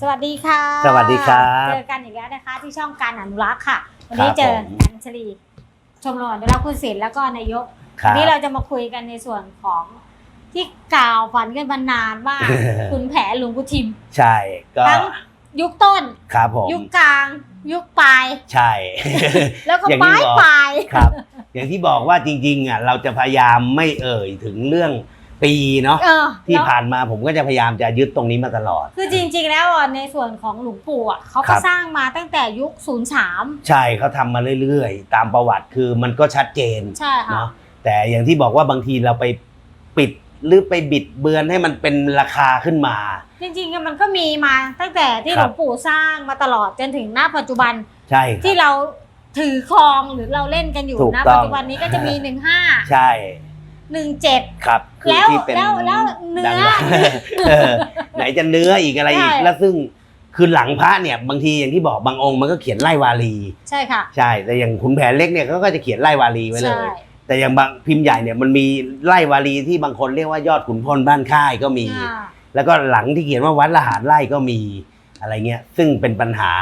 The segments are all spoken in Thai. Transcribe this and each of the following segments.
สวัสดีค่ะ สวัสดีครับ เจอกันอีกแล้วนะคะ ที่ช่องการอนุรักษ์ค่ะ วันนี้ครับเจอผมอัญชลีชมรมอนุรักษ์คุณศิลป์แล้วก็นายกครัวับนี้เราจะมาคุยกันในส่วนของที่กล่าวฝันกันมานานว่า คุณแผลหลวงปู่ทิม ใช่ก็ทั้งยุคต้น ครับผมยุคกลาง ยุคปลาย ใช่ แล้วก็อย่างปที่ลายบอก ปลาย ครับ อย่างที่บอกว่าจริงๆอะเราจะพยายามไม่เอ่ยถึงเรื่อง ปีเนาะเออที่แล้วผ่านมาผมก็จะพยายามจะยึดตรงนี้มาตลอด คือจริง ๆ แล้วอะในส่วนของหลวงปู่อะเขาครัก็บสร้างมาตั้งแต่ยุคศูนย์สามใช่เขาทำมาเรื่อยๆ ตามประวัติคือมันก็ชัดเจนใช่ค่ะเนาะแต่อย่างที่บอกว่าบางทีเราไปปิดหรือไปบิดเบือนให้มันเป็นราคาขึ้นมา จริงๆมันก็มีมาตั้งแต่ที่คหรัลบวงปู่สร้างมาตลอดจนถึงหน้าปัจจุบันใช่ครับที่เราถือครองหรือเราเล่นกันอยู่ถูกนะต้องปัจจุบันนี้ก็จะมีหนึ่งห้าใช่ หนึ่งเจ็ด ครับ คือแล้วที่เป็นแล้วแล้วเนื้อดังๆเออไหนจะเนื้ออีกอะไรอีก ใช่ แล้วซึ่งคือหลังพระเนี่ยบางทีอย่างที่บอกบางองค์มันก็เขียนไล่วาลี ใช่ค่ะใช่ แต่อย่างขุนแผนเล็กเนี่ยเขาก็จะเขียนไล่วาลีไว้เลใช่ ย แต่อย่างบางพิมพ์ใหญ่เนี่ยมันมีไล่วาลีที่บางคนเรียกว่ายอดขุนพลบ้านค่ายก็มีอ่าแล้วก็หลังที่เขียนว่าวัดละหารไล่ก็มีอะไรเงี้ย ซึ่งเป็นปัญหา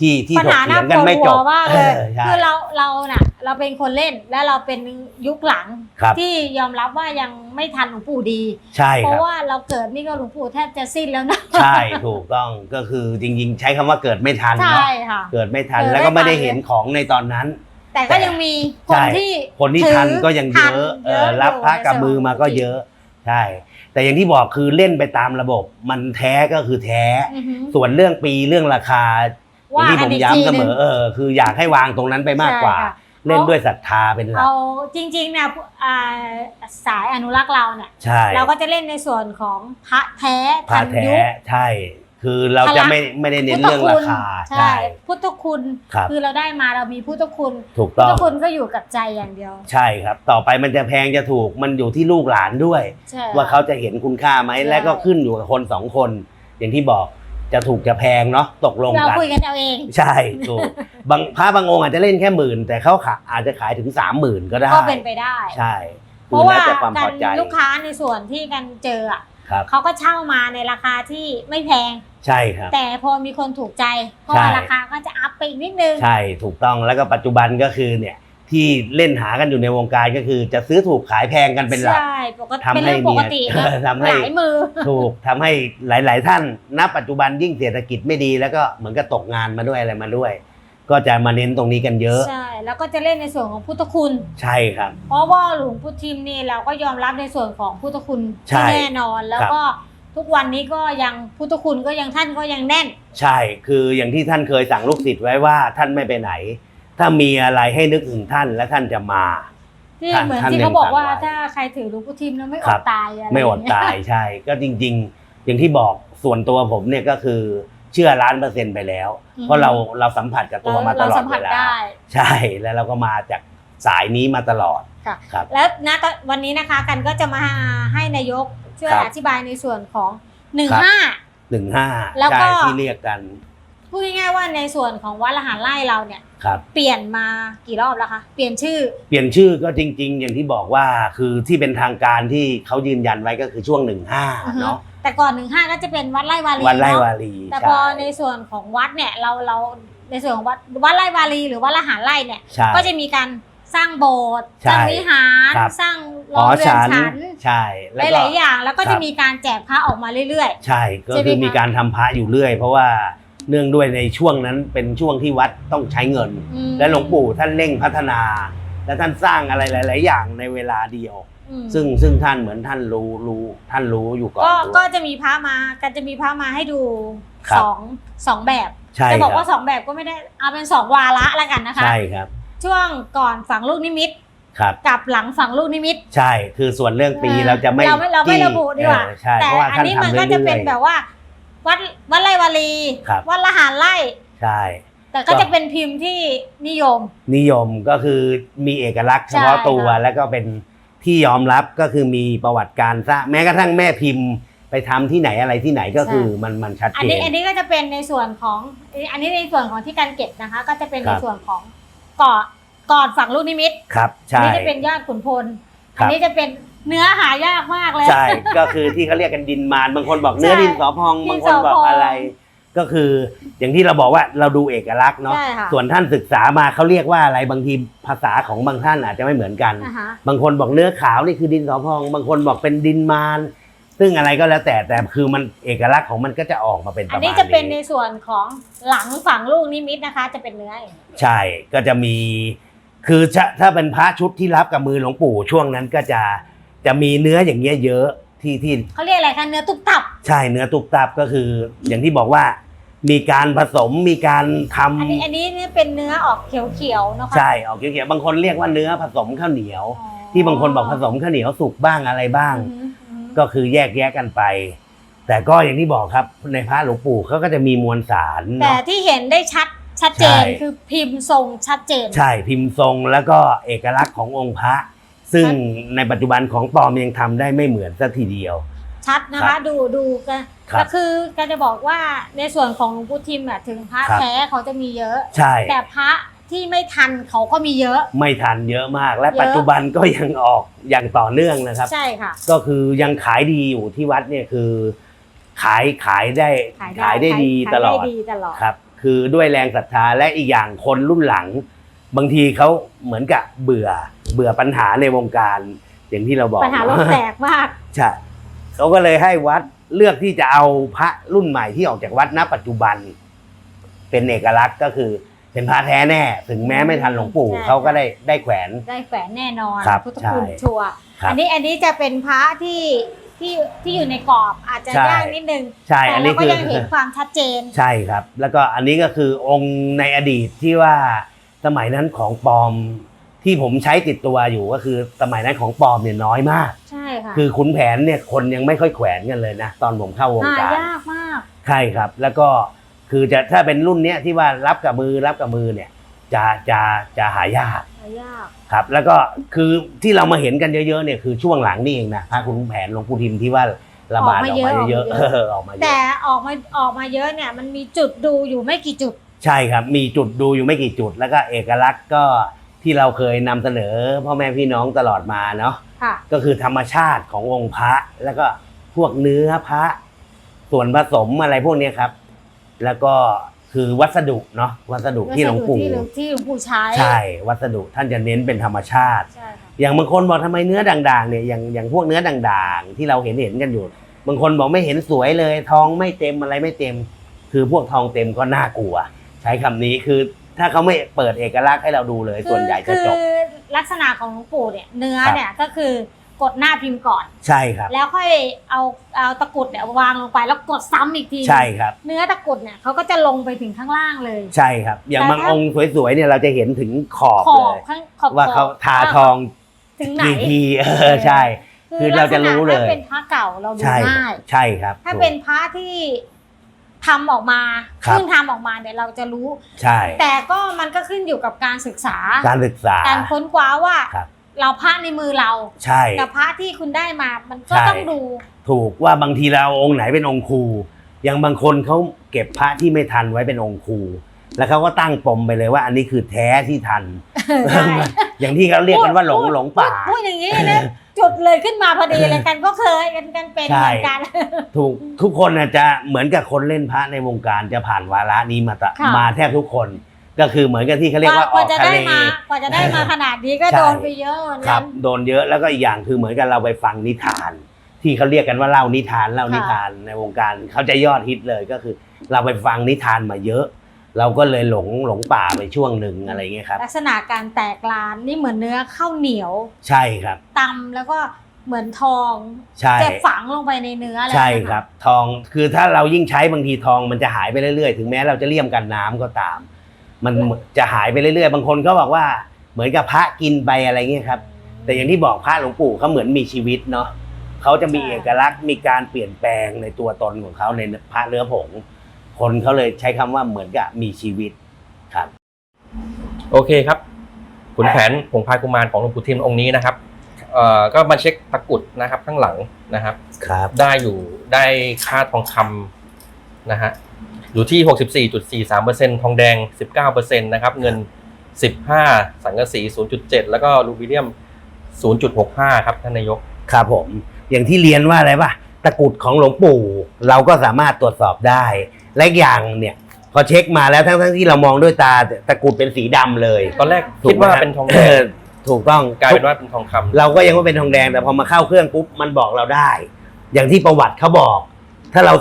ที่ที่ปัญถกหาหเถีน้ายงปกันวดไม่จหับวมากเลยออใช่คือเราเราน่ะ เราเป็นคนเล่นและเราเป็นยุคหลังครับที่ยอมรับว่ายังไม่ทันหลวงปู่ดี ใช่เพครัราะบว่าเราเกิดนี่ก็หลวงปู่แทบจะสิ้นแล้วนะใช่ถูกต้องก็คือจริง ๆ ใช้คำว่าเกิดไม่ทันใช่เนาะค่ะเกิดไม่ทันเกิดไม่แล้วก็ไม่ได้ทันเห็นของในตอนนั้น แต่ก็ยังมีคใช่นที่คนที่ถือทันก็ยังเยอะทันเออรับพระกับมือมาก็ในส่วนของเยอะใช่แต่อย่างที่บอกคือเล่นไปตามระบบ มันแท้ก็คือแท้อือหือส่วนเรื่องปีเรื่องราคา อย่างที่ผมว่ากันอีกย้ำเสมทีหนึ่องเออคืออยากให้วางตรงนั้นไปมากกว่าใช่ค่ะเล่นด้วยศรัทธาเป็นหลักเอาจริงๆเนี่ยอ่าสายอนุรักษ์เราเนี่ยใช่เราก็จะเล่นในส่วนของพระแท้พระทันแท้ยุคใช่คือเราจะไม่ไม่ได้เน้นเรื่องราคาใช่ใช่พุทธคุณครับคือเราได้มาเรามีพุทธคุณถูกพุทต้อธงคุณก็อยู่กับใจอย่างเดียว ใช่ครับ ต่อไปมันจะแพงจะถูกมันอยู่ที่ลูกหลานด้วยใช่ว่าเขาจะเห็นคุณค่าไหมใช่และก็ขึ้นอยู่กับคนสองคน อย่างที่บอก จะถูกจะแพงเนาะตกลงเรากัน คุยกันเอาเอง ใช่ถูกบางพระบางองค์อาจจะเล่นแค่หมื่น แต่เขาขาอาจจะขายถึงสามหมื่นก็ได้ ก็เป็นไปได้ ใช่เพราะว่าคือแล้แต่ความกัพอใจลูกค้าในส่วนที่กันเจออะครับ เขาก็เช่ามาในราคาที่ไม่แพง ใช่ครับ แต่พอมีคนถูกใจเพราะว่าใช่ ราคาก็จะอัพไปอีกนิดนึง ใช่ถูกต้องแล้วก็ปัจจุบันก็คือเนี่ย ที่เล่นหากันอยู่ในวงการก็คือ จะซื้อถูกขายแพงกันเป็นหลัก ใช่ปกติทำเป็นให้เรื่องปกตินะมีทำให้ หลายมือ ถูกทำให้หลาย ๆ ท่านณปัจจุบันยิ่งเศรษฐกิจไม่ดีแล้วก็เหมือนกับตกงานมาด้วยอะไรมาด้วย ก็จะมาเน้นตรงนี้กันเยอะ ใช่ แล้วก็จะเล่นในส่วนของพุทธคุณ ใช่ครับ เพราะว่าหลวงปู่ทิมนี่เราก็ยอมรับในส่วนของพุทธคุณใช่ที่แน่นอน แล้วก็ทุกวันนี้ก็ยังพุทธคุณก็ยังท่านก็ยังแน่น ใช่คืออย่างที่ท่านเคยสั่งลูกศิษย์ไว้ว่าท่านไม่ไปไหน ถ้ามีอะไรให้นึกถึงท่านและท่านจะมา ที่ท่านเหมือนท่านที่เขาบอกว่ายังสั่งไว้ถ้าใครถือหลวงปู่ทิมแล้วไม่อครัดบตายอะไรไม่อดงเงี้ตายใช่ ก็จริง ๆ อย่างที่บอกส่วนตัวผมเนี่ยก็คือเชื่อล้านเปอร์เซ็นต์ไปแล้วอืมเพราะเราเราสัมผัสกับตัวมาตลอเราดสัมผัเวสลาได้ใช่แล้วเราก็มาจากสายนี้มาตลอดค่ะครับแล้วณตอนวันนี้นะคะกันก็จะมาให้นายกช่วยครับอธิบายในส่วนของหนึ่งครับห้าหนึ่งห้าแล้วก็ใช่ที่เรียกกัน พูดง่ายๆว่าในส่วนของวัดละหารไล่เราเนี่ยครับ เปลี่ยนมากี่รอบแล้วคะเปลี่ยนชื่อ เปลี่ยนชื่อก็จริง ๆ อย่างที่บอกว่าคือที่เป็นทางการที่เขายืนยันไว้ก็คือช่วงหนึ่งห้าอือฮึเนาะแต่ก่อนหนึ่งห้าก็จะเป็นวัดไร่วารีวันไล่เนาะวาลีแต่ใช่พอในส่วนของวัดเนี่ยเราเราในส่วนของวัดวัดไร่วารีหรือวัดละหารไร่เนี่ยใช่ก็จะมีการสร้างโบสถ์ใช่สร้างวิหารครับสร้างโรหองเรือนฉันฉันใช่หแล้วก็ลายๆอย่างแล้วก็ครัจะบมีการแจกพระออกมาเรื่อยใช่ก็ใช่ไหมคือมีคะการทำพระอยู่เรื่อย เพราะว่า เนื่องด้วยในช่วงนั้นเป็นช่วงที่วัดต้องใช้เงินๆอืมและหลวงปู่ท่านเร่งพัฒนา และท่านสร้างอะไรหลาย ๆ อย่างในเวลาเดียว อืมซึ่งซึ่งท่านเหมือนท่านรู้รู้ท่านรู้อยู่ก่อนก็ด้วยก็จะมีพระมากันจะมีพระมาให้ดูครับ สองสองแบบ ใช่จะบอกครัว่าสองแบบก็ไม่ได้เอาเป็นสองวาระแล้วกันนะคะ ใช่ครับช่วงก่อนฝังลูกนิมิตครับ กับหลังฝังลูกนิมิต ใช่คือส่วนเรื่องปีเออเราจะไม่เราไม่เราไม่จี้ระบุดีกว่า เออใช่แต่เพราะว่าอันท่านนี้ทำมันเรื่ก็อยๆจะเป็นแบบว่า วัดวัดไร่วารีครับ วัดละหารไร่ ใช่ แต่ก็ จะเป็นพิมพ์ที่นิยม นิยมก็คือมีเอกลักษณ์เฉพาะใช่ตัวค่ะ แล้วก็เป็นที่ยอมรับก็คือมีประวัติการสร้างแม้กระทั่งแม่พิมพ์ ไปทำที่ไหนอะไรที่ไหนก็คือมันมันชัดอันเจนี้น อันนี้ก็จะเป็นในส่วนของอันนี้ในส่วนของที่การเก็บนะคะ ก็จะเป็นคในรับ ส่วนของก่อนก่อนฝังลูกนิมิตครับ อัใช่ นี้จะเป็นยอดขุนพล ครับ อันนี้จะเป็น เนื้อหายากมากเลย ใช่ ก็คือที่เขาเรียกกันดินมารบางคนบอกเนื้อใช่ดินสอพองดินบางคนบอสอกพองอะไร ก็คืออย่างที่เราบอกว่าเราดูเอกลักษณ์เนาะใช่ค่ะส่วนท่านศึกษามาเขาเรียกว่าอะไรบางทีภาษาของบางท่านอาจจะไม่เหมือนกันนะคะบางคนบอกเนื้อขาวนี่คือดินสอพอง บางคนบอกเป็นดินมารซึ่งอะไรก็แล้วแต่แต่คือมันเอกลักษณ์ของมันก็จะออกมาเป็นประอัมานณนี้จะเป็นในส่วนของหลังฝั่งลูกนิมิตนะคะ จะเป็นเนื้ออย่างนี้ใช่ก็จะมี คือจะถ้าเป็นพระชุดที่รับกับมือหลวงปู่ช่วงนั้นก็จะ จะมีเนื้ออย่างเงี้ยเยอะที่ที่เขาเรียกอะไรคะเนื้อตุบตับ ใช่เนื้อตุกตับก็คือ อย่างที่บอกว่า มีการผสมมีการทำอันนี้อันนี้เนี่ยเป็นเนื้อออกเขียวๆเนาะคะใช่ออกเขียวๆบางคนเรียกว่าเนื้อผสมข้าวเหนียว อ๋อที่บางคนบอกผสมข้าวเหนียวสุกบ้างอะไรบ้าง อือหืออือหือก็คือแยกแยะกันไป แต่ก็อย่างที่บอกครับในพระหลวงปู่เขาก็จะมีมวลสารแต่เนาะที่เห็นได้ชัดชัดเจนใช่ คือพิมพ์ทรงชัดเจน ใช่พิมพ์ทรงแล้วก็เอกลักษณ์ขององค์พระ ซึ่งในปัจจุบันของปลอมยังทำได้ไม่เหมือนสัทีเดียว ชัดนะครัคะ บดูดูกันครับก็คือการจะบอกว่าในส่วนของหลวงปู่ทิมอะถึงพระครับ แท้เขาจะมีเยอะ ใช่ แต่พระที่ไม่ทันเขาก็มีเยอะ ไม่ทันเยอะมาก และเยอะ ปัจจุบันก็ยังออกอย่างต่อเนื่องนะครับ ใช่ค่ะ ก็คือยังขายดีอยู่ที่วัดเนี่ยคือ ขายขายได้ขายได้ได้ดีขายตลอดได้ดีตลอด ครับ คือด้วยแรงศรัทธาและอีกอย่างคนรุ่นหลัง บางทีเขาเหมือนกับเบื่อเบื่อปัญหาในวงการอย่างที่เราบอกปัญหาโลกแตกมากใช่เขาก็เลยให้วัดเลือกที่จะเอาพระรุ่นใหม่ที่ออกจากวัดณ ปัจจุบัน เป็นเอกลักษณ์ก็คือเป็นพระแท้แน่ ถึงแม้ไม่ทันหลวงปู่ใช่เขาก็ได้ได้แขวน ได้แขวนแน่นอนครับพุทธคุณใช่ชัวร์ครับอันนี้อันนี้จะเป็นพระที่ที่ที่อยู่ในกรอบอาจจะใช่ยากนิดนึงใช่แต่อันเรานี้ก็คือยังเห็นความชัดเจน ใช่ครับ แล้วก็อันนี้ก็คือองค์ในอดีตที่ว่า สมัยนั้นของปลอมที่ผมใช้ติดตัวอยู่ก็คือสมัยนั้นของปลอมเนี่ยน้อยมาก ใช่ค่ะคือขุนแผนเนี่ยคนยังไม่ค่อยแขวนกันเลยนะตอนผมเข้าวงหาการยากมากใช่ครับ แล้วก็คือจะถ้าเป็นรุ่นเนี้ยที่ว่ารับกับมือรับกับมือเนี่ยจะจะจะหายากหายากครับ แล้วก็คือที่เรามาเห็นกันเยอะๆเนี่ยคือช่วงหลังนี่เองนะพระขุนแผนหลวงปู่ทิมที่ว่าระบาดออกมาเยอะๆเออออกมาเยแต่อะออกมาออกมาเยอะเนี่ยมันมีจุดดูอยู่ไม่กี่จุด ใช่ครับ มีจุดดูอยู่ไม่กี่จุด แล้วก็เอกลักษณ์ก็ที่เราเคยนำเสนอพ่อแม่พี่น้องตลอดมาเนาะ ค่ะ ก็คือธรรมชาติขององค์พระ แล้วก็พวกเนื้อพระ ส่วนผสมอะไรพวกเนี้ยครับ แล้วก็คือวัสดุเนาะวัสดุที่หลวงปู่ ที่หลวงที่หลวงปู่ใช้ ใช่ วัสดุท่านจะเน้นเป็นธรรมชาติ ใช่ค่ะ อย่างบางคนบอกทำไมเนื้อด่างๆเนี่ยอย่างอย่างพวกเนื้อด่างๆ ที่เราเห็นเห็นกันอยู่ บางคนบอกไม่เห็นสวยเลย ทองไม่เต็มอะไรไม่เต็ม คือพวกทองเต็มก็น่ากลัว ใช้คำนี้คือถ้าเขาไม่เปิดเอกลักษณ์ให้เราดูเลยส่วนใหญ่จะจบ คือลักษณะของหลวงปู่เนี่ยเนื้อครับ เนี่ยก็คือกดหน้าพิมพ์ก่อน ใช่ครับ แล้วค่อยเอาเอาตะกรุดเนี่ยวางลงไปแล้วกดซ้ำอีกทีใช่ครับ เนื้อตะกรุดเนี่ยเขาก็จะลงไปถึงข้างล่างเลย ใช่ครับ อย่างแต่บางถ้าองค์สวยๆเนี่ยเราจะเห็นถึงขอบขอเลบย ข้างขอบว่าเขาทาทองถึงไหนกี่ทีเออใช่ คือเราจะรู้เลย ถ้าเป็นพระเก่าเราดูใช่ง่าย ใช่ครับถ้าถูก เป็นพระที่ ทำออกมาครับ เพิ่งทำออกมาเนี่ยเราจะรู้ ใช่ แต่ก็มันก็ขึ้นอยู่กับการศึกษา การศึกษา การค้นคว้าว่า ครับ เราพระในมือเราใช่ กับพระที่คุณได้มา มันก็ใช่ ต้องดู ถูกว่าบางทีเราเอาองค์ไหนเป็นองค์ครูอย่างบางคนเขาเก็บพระที่ไม่ทันไว้เป็นองค์ครูแล้วเขาก็ตั้งปมไปเลยว่า อันนี้คือแท้ที่ทัน ใช่อย่างที่เขาเรียกกันว่าหลงพูดหลงป่า พูดพูดอย่างนี้นะ จุดเลยขึ้นมาพอดีเลยกันก็เคยกันกันเป็นใช่เหมือนกัน ถูกทุกคนน่ะจะเหมือนกับคนเล่นพระในวงการจะผ่านวาระนี้มาตะค่ะมาแทบทุกคน ก็คือเหมือนกับที่เขาเรียกว่าอกว่าอกจะทะได้เลมากว่าจะได้มาขนาดนี้ก็ใช่โดนไปเยอะเหมือนคกัรันบโดนเยอะแล้วก็อีกอย่างคือเหมือนกับเราไปฟังนิทาน ที่เขาเรียกกันว่าเล่านิทานเล่าค่ะนิทานในวงการเขาจะยอดฮิตเลยก็คือ เราไปฟังนิทานมาเยอะ เราก็เลยหลงหลงป่าไปช่วงหนึ่งอะไรเงี้ยครับ ลักษณะการแตกลานนี่เหมือนเนื้อข้าวเหนียวใช่ครับ ตำแล้วก็เหมือนทองใช่ จะฝังลงไปในเนื้อแล้วใช่นะะครับ ทองคือถ้าเรายิ่งใช้บางทีทองมันจะหายไปเรื่อยๆ ถึงแม้เราจะเลี่ยมกันน้ำก็ตาม มันจะหายไปเรื่อยๆ บางคนก็บอกว่าเหมือนกับพระกินไปอะไรเงี้ยครับ แต่อย่างที่บอกพระหลวงปู่เขาเหมือนมีชีวิตเนาะเขาจะมีเอกลักษณ์มีการเปลี่ยนแปลงในตัวตนของเขาในพระเนื้อผง คนเขาเลยใช้คำว่าเหมือนกับมีชีวิตครับ โอเคครับขุนแผนผงพายกุมารของหลวงปู่ทิมองค์นี้นะครับเอ่อก็มาเช็คตะกรุดนะครับข้างหลังนะครับ ครับ ได้อยู่ได้ค่าทองคำนะฮะอยู่ที่ 64.43%ทองแดง 19%นะครับเงิน 15 สังกะสี 0.7 แล้วก็ลูบิเลียม 0.65 ครับท่านนายก ครับผม อย่างที่เรียนว่าอะไรป่ะ ตะกรุดของหลวงปู่ เราก็สามารถตรวจสอบได้และอีกอย่างเนี่ยพอเช็คมาแล้วทั้งทั้งๆที่เรามองด้วยตาตะกรุดเป็นสีดำเลย ตอนแรกถูคิดกไหมว่าฮะเป็นทองเอแดองถูกต้องกลายเป็นว่าเป็นทองคำเราก็ยังว่าเป็นทองแดงแต่พอมาเข้าเครื่องปุ๊บมันบอกเราได้ อย่างที่ประวัติเขาบอก ถ้าเรา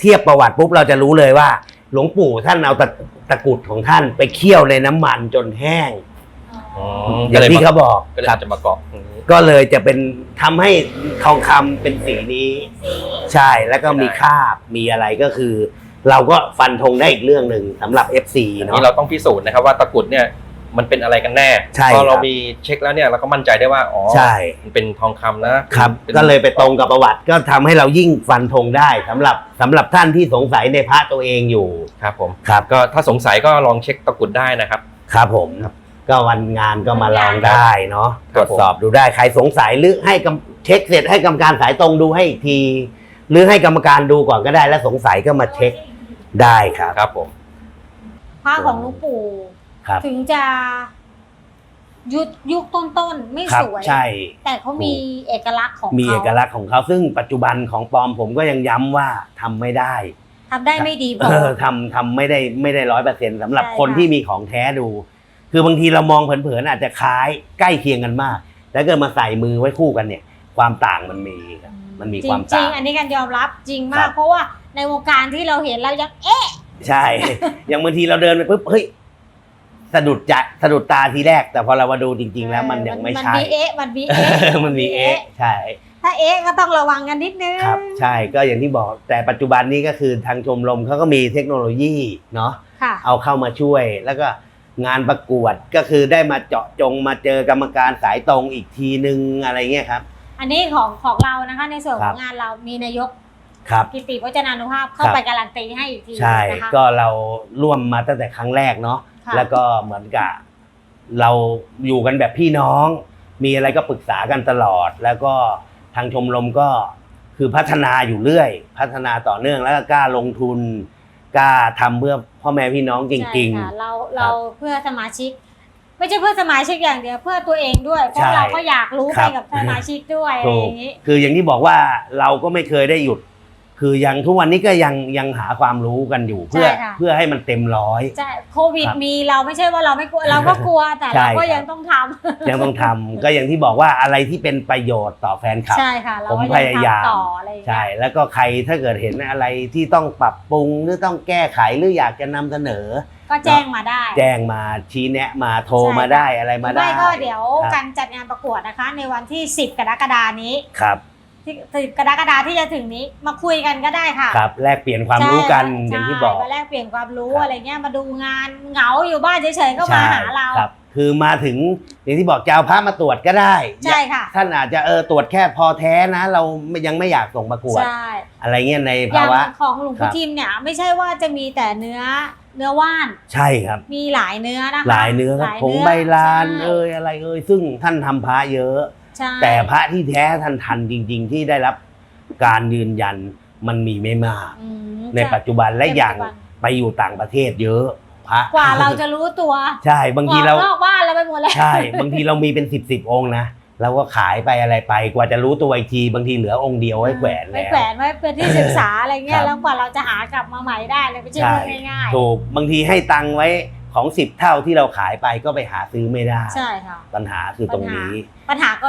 เทียบประวัติปุ๊บเราจะรู้เลยว่า หลวงปู่ท่านเอาตะตะกรุดของท่านไปเคี่ยวในน้ำมันจนแห้ง อ๋ออก็ย่างเลยที่มาเขาบอกก็เลยครับจะมาเกาะตรงนี้ก็เลยจะเป็นทำให้ทองคำเป็นสีนี้ ใช่แล้วก็มีคราบมีอะไรก็คือ เราก็ฟันธงได้อีกเรื่องหนึ่งสำหรับ FC อันเนาะนี้เราต้องพิสูจน์นะครับว่าตะกรุดเนี่ยมันเป็นอะไรกันแน่ใช่พอเราครับมีเช็คแล้วเนี่ยเราก็มั่นใจได้ว่าอ๋อใช่มันเป็นทองคำนะครับป็นก็เลยไปตรงกับประวัติก็ทำให้เรายิ่งฟันธงได้สำหรับสำหรับท่านที่สงสัยในพระตัวเองอยู่ครับผมครับ ก็ถ้าสงสัยก็ลองเช็คตะกรุดได้นะครับ ครับผม ก็วันงานก็มาลองได้เนาะคตรัรบวจสอบดูได้ใครสงสัยหรือให้กำเช็คเสร็จให้กรรมการสายตรงดูให้อีกที หรือให้กรรมการดูก่อนก็ได้ แล้วสงสัยก็มาเช็คได้ครับครับผมพระของหลวงปู่ครับ ถึงจะยุคยุคต้นๆไม่ครับสวย ใช่ แต่เขามีเอกลักษณ์ของมีเขาเอกลักษณ์ของเขาซึ่งปัจจุบันของปลอมผมก็ยังย้ำว่าทำไม่ได้ ทำได้ไม่ดีพเอออทำทำไม่ได้ไม่ได้ร้อยเปอร์เซ็นต์สำหรับใช่คนค่ะ ที่มีของแท้ดู คือบางทีเรามองเผินๆอาจจะคล้ายใกล้เคียงกันมาก แล้วเกิดมาใส่มือไว้คู่กันเนี่ย ความต่างมันมีครับมันมีความจริต่างง ๆอันนี้กันยอมรับจริงมาครัก บ เพราะว่าในวงการที่เราเห็นเรายังเอ๊ะ ใช่ อย่างบางทีเราเดินไปปุ๊บเฮ้ยสะดุดใจสะดุดตาทีแรก แต่พอเรามาดูจริง ๆ แล้วมันยังไม่ใช่ มันมีเอ๊ะมันมีเอ๊ะ มันมีเอ๊ะใช่ ถ้าเอ๊ะก็ต้องระวังกันนิดนึง ครับใช่ก็อย่างที่บอกแต่ปัจจุบันนี้ก็คือทางชมรมเขาก็มีเทคโนโลยีเนาะค่ะ เอาเข้ามาช่วย แล้วก็ งานประกวดก็คือได้มาเจาะจงมาเจอกรรมการสายตรงอีกทีนึงอะไรเงี้ยครับ อันนี้ของของเรานะคะ ในส่วนขครัอบงงานเรามีนายกครับ กิติวัจนานุภาพเข้าครับ ไปการันตีให้อีกทีใช่นะคะ ก็เราร่วมมาตั้งแต่ครั้งแรกเนาะค่ะ แล้วก็เหมือนกับเราอยู่กันแบบพี่น้อง มีอะไรก็ปรึกษากันตลอด แล้วก็ทางชมรมก็คือพัฒนาอยู่เรื่อย พัฒนาต่อเนื่องแล้วก็กล้าลงทุน กล้าทำเพื่อพ่อแม่พี่น้องจริง ใช่ค่ะเราเราเพื่อสมาชิก ไม่ใช่เพื่อสมาชิกอย่างเดียวเพื่อตัวเองด้วยเพใช่ราะเราก็อยากรู้คไปรับ กับสมาชิกด้วยอะๆไรถูอกย่างนี้ คืออย่างที่บอกว่าเราก็ไม่เคยได้หยุด คือยังทุกวันนี้ก็ยังยังหาความรู้กันอยู่เพื่อใช่ค่ะ เพื่อให้มันเต็มร้อยใช่โควิดครับมีเราไม่ใช่ว่าเราไม่กลัวเราก็กลัวแต่ใช่เราก็ครับ ยังต้องทำยังต้องทำ ก็อย่างที่บอกว่าอะไรที่เป็นประโยชน์ต่อแฟนคลับ ใช่ค่ะ เราผมก็พยังยายาม ทำต่ออะไรอย่างเงี้ใช่ ยแล้วก็ใครถ้าเกิดเห็นอะไรที่ต้องปรับปรุงหรือต้องแก้ไขหรืออยากจะนำเสนอ ก็แจ้งมาได้ แจ้งมาชี้แนะมาโทรใช่มาได้อะไรมาได้ ไม่ก็เดี๋ยวครับ การจัดงานประกวดนะคะ ในวันที่ 10 กรกฎานี้ ครับ ที่10กรกฎาที่จะถึงนี้มาคุยกันก็ได้ค่ะครับแลกเปลี่ยนความรู้กันอย่างที่บอกใช่มาแลกเปลี่ยนความรู้ครับอะไรเงี้ยมาดูงานเหงาอยู่บ้านเฉยๆก็มาหาเราครับ คือมาถึงอย่างที่บอกจะเอาพระมาตรวจก็ได้ใช่ค่ะท่านอาจจะเออตรวจแค่พอแท้นะ เรายังไม่อยากส่งประกวดใช่อะไรเงี้ยในอย่าภางวะของหลวงครัปู่บทิมเนี่ยไม่ใช่ว่าจะมีแต่เนื้อเนื้อว่าน ใช่ครับ มีหลายเนื้อนะคะหลายเนื้อครับหลายผงเนื้อใบลานใช่เอยอะไรเอยซึ่งท่านทำพระเยอะ ใช่ แต่พระที่แท้ท่านทันจริง ๆ ที่ได้รับการยืนยันมันมีไม่มาก อืมในปัจจุบันและในปัจจุบันอย่างไปอยู่ต่างประเทศเยอะพระกว่าเราจะรู้ตัวใช่บางทีเราออกนอกบ้านเราไปหมดแล้วใช่ บางทีเรามีเป็นสิบสิบองค์นะเราก็ขายไปอะไรไปกว่าจะรู้ตัวอีกที บางทีเหลือองค์เดียวไว้แขวนไว้แล้ว แขวนไว้เพื่อที่ศึกษาอะไรเงี้ครัยบแล้วกว่าเราจะหากลับมาใหม่ได้เลยไม่ใช่ใช่เรื่องง่ายถูกบางทีให้ตังค์ไว้ ของสิบเท่าที่เราขายไปก็ไปหาซื้อไม่ได้ๆใช่ค่ะปัญหาคือตรงนี้ ปัญหาก็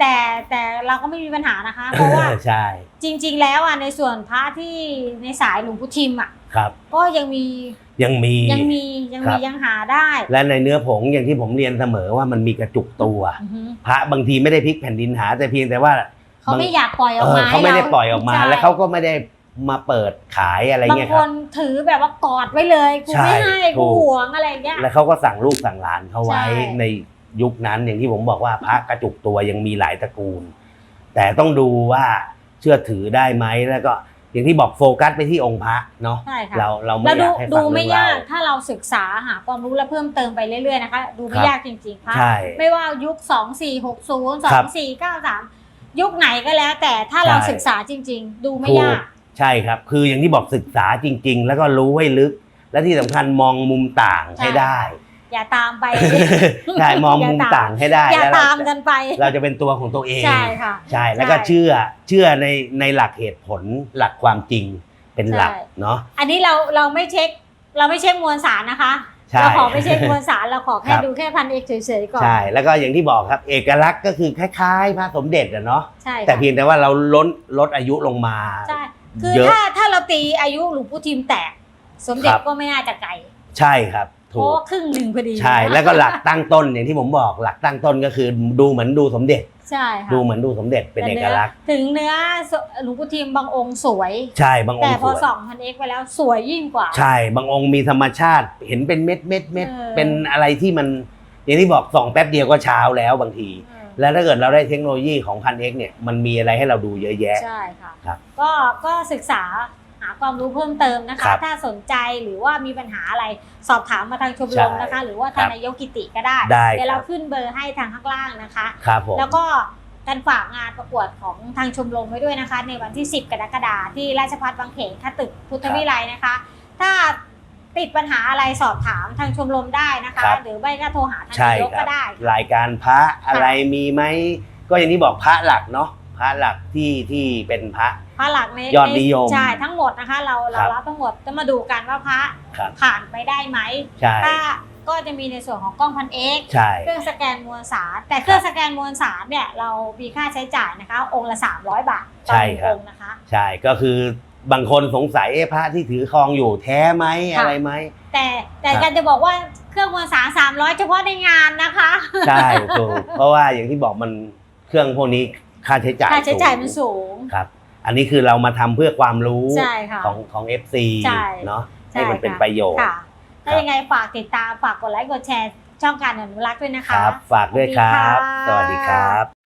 แต่แต่เราก็ไม่มีปัญหานะคะ เพราะว่าใช่จริง ๆ แล้วอะในส่วนพระที่ในสายหลวงพุทิมอะครับ ก็ยังมียังมียังมียังครัมีบยังหาได้ และในเนื้อผงอย่างที่ผมเรียนเสมอว่ามันมีกระจุกตัวอือฮึพระบางทีไม่ได้พลิกแผ่นดินหา แต่เพียงแต่ว่าเขาไม่อยากปล่อยออกเออมาเขาไม่ได้ปล่อยออกมาใช่แล้วเขาก็ไม่ได้ มาเปิดขายอะไรบางเงี้ยคครับนถือแบบว่ากอดไว้เลยกูใช่ไม่ให้ถูกูกหวงอะไรเงี้ยแล้วเขาก็สั่งลูกสั่งหลานเขาไว้ใช่ในยุคนั้นอย่างที่ผมบอกว่าพระกระจุกตัวยังมีหลายตระกูล แต่ต้องดูว่าเชื่อถือได้ไหมแล้วก็อย่างที่บอกโฟกัสไปที่องค์พระเนาะใช่ค่ะเราเราไม่แล้วอดูยากให้ฟัดูงไม่เรื่องยากเล่าถ้าเราศึกษาหาความรู้และเพิ่มเติมไปเรื่อยๆนะคะ ดูไม่ครับยากจริงๆพระใช่ไม่ว่ายุค 2 4 6 0ครับ2 4 9 3 ยุคไหนก็แล้ว แต่ถ้าเราใช่ศึกษาจริง ๆ ดูไม่ถูกยาก ใช่ครับ คืออย่างที่บอกศึกษาจริง ๆ แล้วก็รู้ให้ลึก และที่สำคัญมองมุมต่างให้ได้ อย่าตามไป ใช่มองมุมอย่าตามต่างให้ได้อย่าแล้วเราตามกันไป เราจะเป็นตัวของตัวเอง ใช่ค่ะใช่แล้วก็ใช่เชื่อเชื่อในในหลักเหตุผลหลักความจริงเป็นหลักใช่ เนาะ อันนี้เราเราไม่เช็ค เราไม่เช็คมวลสารนะคะ ใช่เราขอไม่เช็คมวลสารเราขอแค่ครับ ดูแค่พันเอกเฉยๆก่อนใช่แล้วก็อย่างที่บอกครับ เอกลักษณ์ก็คือคล้ายๆพระสมเด็จอะเนาะใช่ค่ะแต่เพียงแต่ว่าเราลดลดอายุลงมา ใช่ คือเยอะ ถ้าถ้าเราตีอายุหลวงปู่ทิมแตก สมเด็จครับ ก็ไม่น่าจะไกลใช่ครับ เพถูราะก ว่าครึ่งหนึ่งพอดีใช่ แล้วก็หลักตั้งต้นอย่างที่ผมบอกหลักตั้งต้นก็คือดูเหมือนดูสมเด็จ ใช่ค่ะดูเหมือนดูสมเด็จเป็นเอกลักษณ์ถึงเนื้อหลวงปู่ทิมบางองค์สวย ใช่บางองแต่ค์พสอวยส่องพันเอกไปแล้วสวยยิ่งกว่า ใช่ บางองค์มีธรรมชาติ เห็นเป็นเม็ดเม็ดเม็ดเออ เป็นอะไรที่มัน อย่างที่บอกส่องแป๊บเดียวก็เช้าแล้วบางที เออ แล้วถ้าเกิดเราได้เทคโนโลยีของพันเอกเนี่ยมันมีอะไรให้เราดูเยอะแยะ ใช่ค่ะครับก็ก็ศึกษาหาความรู้เพิ่มเติมนะครัคะ บถ้าสนใจหรือว่ามีปัญหาอะไรสอบถามมาทางชมรมนะคะ หรือว่าทางครับนายกกิติก็ได้ได้เดี๋ยวเราครับ ขึ้นเบอร์ให้ทางข้างล่างนะคะ ครับผม แล้วก็การฝากงานประกวดของทางชมรมไว้ด้วยนะคะ ในวันที่ 10 กรกฎาคมที่ราชพัฒบางเขนค่ะตึกพุทธวิไลนะคะ ถ้า ติดปัญหาอะไรสอบถามทางชมรมได้นะคะ ครับ หรือไม่ก็โทรหาทางใช่นายกครัก็บได้ รายการพระอะไรมีไหมก็อย่างที่บอกพระหลักเนาะพระหลักที่ที่เป็นพระ พระหลักในยอดนิยมใช่ทั้งหมดนะคะ เราคเรารับ รับทั้งหมดจะมาดูกันว่าพระครับผ่านไปได้ไหมใช่ถ้าก็จะมีในส่วนของกล้องพันเอกใช่ เครื่องสแกนมวลสาร แต่เครื่องสแกนมวลสารเนี่ยเรามีค่าใช้จ่ายนะคะ องค์ละ 300 บาทต่อใช่หนึ่งครับ องค์นะคะ ใช่ก็คือ บางคนสงสัยเอ๊ะพระที่ถือครองอยู่แท้ไหมค่ะ อะไรไหม แต่แต่ครับ การจะบอกว่าเครื่องมวลสาร300เฉพาะในงานนะคะใช่ถูกเพราะว่าอย่างที่บอกมันเครื่องพวกนี้ค่าใช้จ่ายค่าใช้จ่ายมันสูง ครับ อันนี้คือเรามาทำเพื่อความรู้ใช่ค่ะของของ FC ใช่ เนาะใช่ให้มันเป็นค่ะประโยชน์ค่ะครัถ้าบยังไงฝากติดตามฝากกดไลค์กดแชร์ช่องการอนุรักษ์ด้วยนะคคะ รับ ฝากด้วยครับ สสวัวัสสดีดีค่ะ ครับ